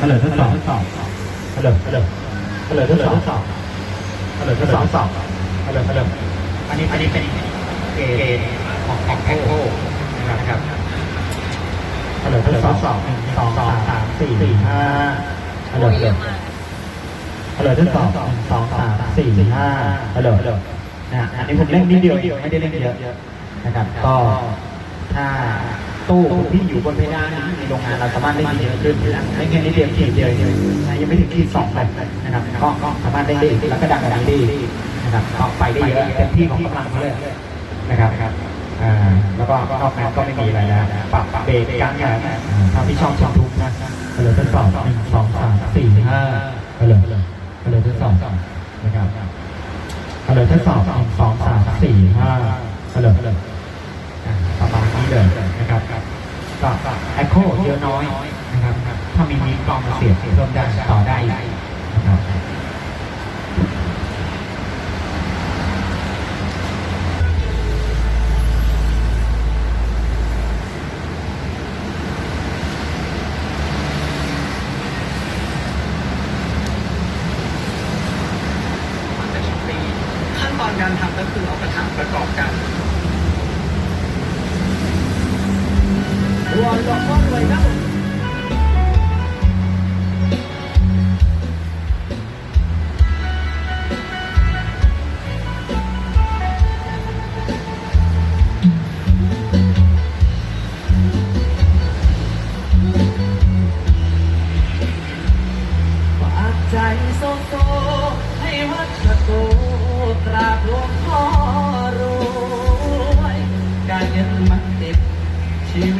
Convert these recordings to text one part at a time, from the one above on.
เฉลยทดสอบเฉลยเฉลยเฉลยทดสอบเฉลยทดสอบเฉลยเฉลยอันนี้อันนี้เป็นเกณฑ์ของของแพ็คโคนะครับเฉลยทดสอบหนึ่งสองสามสี่ห้าเฉลยเฉลยเฉลยทดสอบสองสามสี่ห้าเฉลยเฉลยนะฮะอันนี้ผมเล่นนิดเดียวไม่ได้เล่นเยอะนะครับ ก็ถ้า ตู้ที่อยู่บนเพดานในโรงงานเราสามารถได้เยอะขึ้นนะไม่แค่นิดเดียวขีดเดียวเองนะยังไม่ถึงขีดสองแบบนะครับก็สามารถได้แล้วก็ดังดังด้นะครับก็ไปได้เยอะเต็มที่ของกำลังเขาเลยนะครับแล้วก็นอกนั้นก็ไม่มีอะไรแล้วปรับเบรกกลางแขนทำที่ช่องชมทุกนะเฉลยทดสอบหนึ่งสองสามสี่ห้าเฉลยเฉลยทดสอบนะครับเฉลยทดสอบหนึ่งสองสามสี่ห้าเฉลยอ่า ประมาณนี้เลยนะครับก็แอคโคเยอะน้อยนะครับ ถ้ามีมีกล้องมาเสียบเพิ่มได้ต่อได้อีกนะครับขั้นตอนการทำก็คือเอากระถางประกอบกัน รวนหลอกล่อรวยครับฝากใจโซโซให้วัดตะโกกราบหลวงพ่อรวยการเงินมันติดชีวิต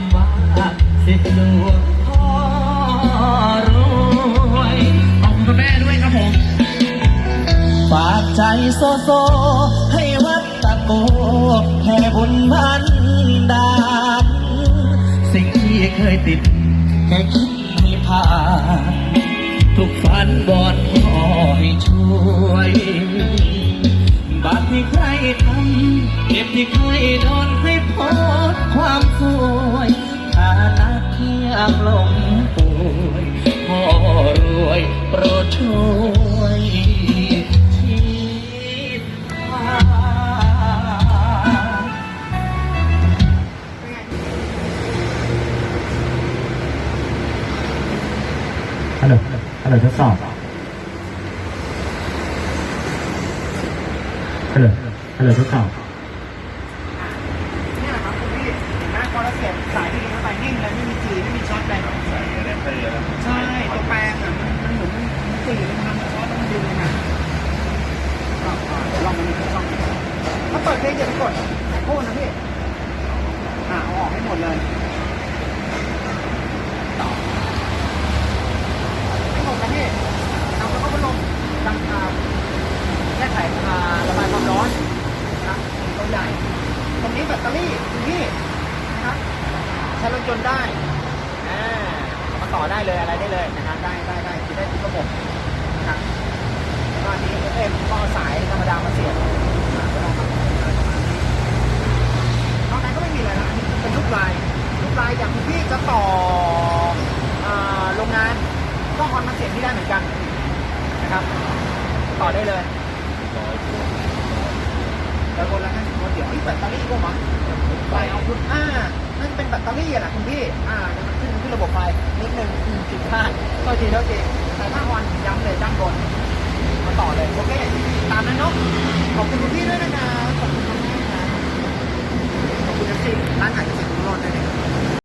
ำว่าสิทธิ์หลวงพ่อรวยขอบคุณแม่ด้วยครับผมฝากใจโซโซ ให้วัดตะโกแผ่บุญบันดาลสิ่งที่เคยติดแค่คิดให้ผ่านทุกฝันบอนพ่อให้ช่วย บาปที่ใครทำเก็บที่เคยโดนให้พ้นความสวยฐานะที่ยากลงป่วยพ่อรวยโปรดช่วยชีพาฮัลโหลฮัลโหลทดสอบ ฮัลโหลฮัลโหลทดสอบเนี่ยครับคุณพี่นะพอเราเสียบสายที่ดีเข้าไปนิ่งเลยไม่มีจีไม่มีช็อตเลยใช่ตัวแปลงอะมันมันหมุนมันตีมันทำช็อตมันดึงนะลองลองมันดูลองถ้าเปิดเพลงอย่าไปกดโทษนะพี่อ่าเอาออกให้หมดเลยต่อให้หมดนะพี่เอาเข้าพัดลมดังคาแก้ไขคาระบายความร้อนนะตัวใหญ่ ตรงนี้แบตเตอรี่คุณพี่นะครับใช้รถยนต์ ได้อ่ามาต่อได้เลยอะไรได้เลยนะครับได้ได้ได้คือได้ทุกระบบนะครับแล้วก็อันนี้เอ็มก็เอาสายธรรมดามาเสียบอ่าก็ลองทำนอกนั้นก็ไม่มีอะไรนะอันนี้เป็นลูกลายลูกลายอย่างคุณพี่จะต่ออ่าโรงงานก็ออนมาเสียบที่ได้เหมือนกันนะครับ ต่อได้เลยแล้วคนละห้าสิบคนเดี๋ยวนี่แบตเตอรี่ก็มา คุณอ่านั่นเป็นแบตเตอรี่อะนะคุณพี่ อ่ามันขึ้นขึ้นระบบไฟนิดนึงผิดพลาดก็ทีเท่าทีแต่ถ้าออนย้ำเลยด้านบนมาต่อเลยโอเคตามนั้นเนาะขอบคุณคุณพี่ด้วยนะคะขอบ